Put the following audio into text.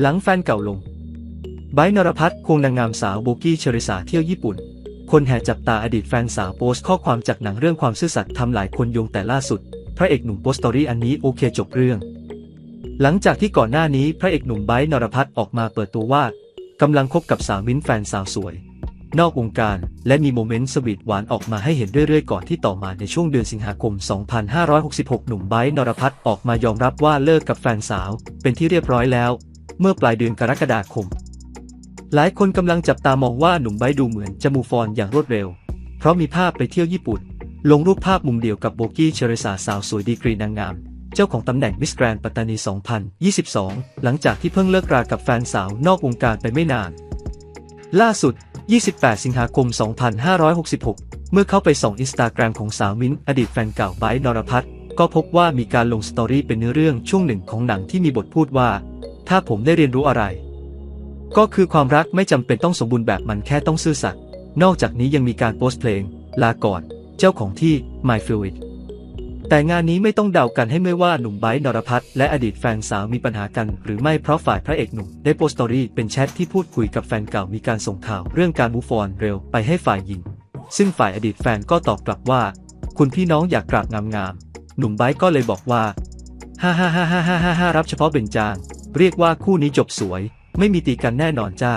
หลังแฟนเก่าลงไบนรพัฒน์ควงนางงามสาวโบกี้เชริสาเที่ยวญี่ปุ่น คนแห่จับตาอดีตแฟนสาวโพสต์ข้อความจากหนังเรื่องความซื่อสัตย์ทำหลายคนโยงแต่ล่าสุด พระเอกหนุ่มโพสต์สตอรี่อันนี้โอเคจบเรื่อง หลังจากที่ก่อนหน้านี้พระเอกหนุ่มไบนรพัฒน์ออกมาเปิดตัวว่ากำลังคบกับสาวมิ้นแฟนสาวสวย นอกวงการและมีโมเมนต์สวีทหวานออกมาให้เห็นเรื่อยๆ ก่อนที่ต่อมาในช่วงเดือนสิงหาคม 2566 หนุ่มไบนรพัฒน์ออกมายอมรับว่าเลิกกับแฟนสาว เป็นที่เรียบร้อยแล้ว เมื่อปลายเดือนกรกฎาคม หลายคนกำลังจับตามองว่าหนุ่มไบดูเหมือนจะมูฟอนอย่างรวดเร็ว เพราะมีภาพไปเที่ยวญี่ปุ่น ลงรูปภาพมุมเดียวกับโบกี้เชริสาสาวสวยดีกรีนางงาม เจ้าของตำแหน่งมิสแกรนปัตตานี 2022 หลังจากที่เพิ่งเลิกรากับแฟนสาวนอกวงการไปไม่นาน ล่าสุด 28 สิงหาคม 2566 เมื่อเข้าไปส่องอินสตาแกรมของสาวมิ้นท์อดีตแฟนเก่าไบนรพัฒน์ก็พบว่ามีการลงสตอรี่เป็นเนื้อเรื่องช่วงหนึ่งของหนังที่มีบทพูดว่า ถ้าผมได้เรียนรู้อะไร ก็คือความรักไม่จำเป็นต้องสมบูรณ์แบบมันแค่ต้องซื่อสัตย์นอกจากนี้ยังมีการโพสต์เพลง ลาก่อน เจ้าของที่ My f l u i d แต่งานนี้ไม่ต้องเดากันให้ไม่ว่าหนุ่มไบร์นรพัฒน์และอดีตแฟนสาวมีปัญหากันหรือไม่เพราะฝ่ายพระเอกหนุ่มได้โพสต์สตอรี่เป็นแชทที่พูดคุยกับแฟนเก่ามีการส่งข่าวเรื่องการมูฟออนเร็วไปให้ฝ่ายหญิง ซึ่งฝ่ายอดีตแฟนก็ตอบกลับว่า คุณพี่น้องอยากกราบงามๆหนุ่มไบร์ก็เลยบอกว่าฮ่าฮ่าฮ่าฮ่าฮ่าฮ่ารับเฉพาะเบญจาง เรียกว่าคู่นี้จบสวย ไม่มีตีกันแน่นอนจ้า